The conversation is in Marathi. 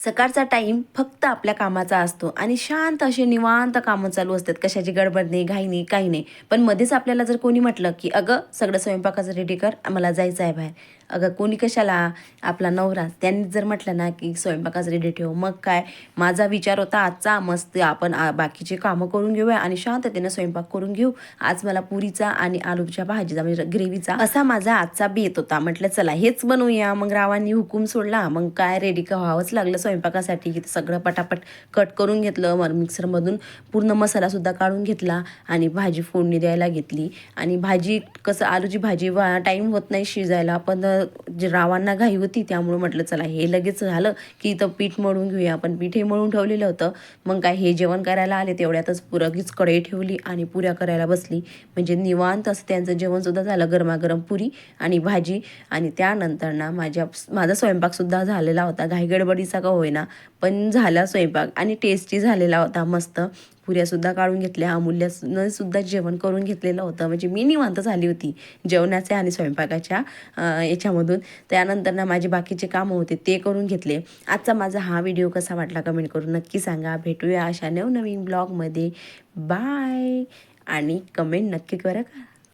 सकाळचा टाईम फक्त आपल्या कामाचा असतो. आणि शांत असे निवांत कामं चालू असतात. कशाची गडबड नाही घाई नाही काही नाही. पण मध्येच आपल्याला जर कोणी म्हटलं की अगं सगळं स्वयंपाकाचं रेडी कर मला जायचं आहे बाहेर. अगं कोणी कशाला आपला नवरा? त्यांनी जर म्हटलं ना की स्वयंपाकाचं रेडी ठेव मग काय? माझा विचार होता आजचा मस्त आपण बाकीचे कामं करून घेऊया आणि शांततेनं स्वयंपाक करून घेऊ. आज मला पुरीचा आणि आलूच्या भाजीचा म्हणजे ग्रेव्हीचा असा माझा आजचा बेत होता. म्हटलं चला हेच बनवूया. मग रावांनी हुकूम सोडला. मग काय रेडी व्हावंच लागलं स्वयंपाकासाठी. की सगळं पटापट कट करून घेतलं. मग मिक्सरमधून पूर्ण मसालासुद्धा काढून घेतला आणि भाजी फोडणी द्यायला घेतली. आणि भाजी कसं आलूची भाजी टाईम होत नाही शिजायला पण जे रावांना घाई होती त्यामुळं म्हटलं चला हे लगेच झालं की इथं पीठ मळून घेऊया. आपण पीठ हे मळून ठेवलेलं होतं. मग काय हे जेवण करायला आले तेवढ्यातच पुरगीच कढई ठेवली आणि पुऱ्या करायला बसली. म्हणजे निवांत असं त्यांचं जेवणसुद्धा झालं गरमागरम पुरी आणि भाजी. आणि त्यानंतर ना माझ्या माझा स्वयंपाकसुद्धा झालेला होता. घाई गडबडीचा का होईना पण झाला स्वयंपाक आणि टेस्टी झालेला होता मस्त. पुऱ्यासुद्धा काढून घेतल्या अमूल्यानं सुद्धा जेवण करून घेतलेलं होतं. म्हणजे मी निवांत झाली होती जेवणाच्या आणि स्वयंपाकाच्या याच्यामधून. त्यानंतर ना माझे बाकीचे कामं होते ते करून घेतले. आजचा माझा हा व्हिडिओ कसा वाटला कमेंट करून नक्की सांगा. भेटूया अशा नवनवीन ब्लॉगमध्ये बाय आणि कमेंट नक्की करा का?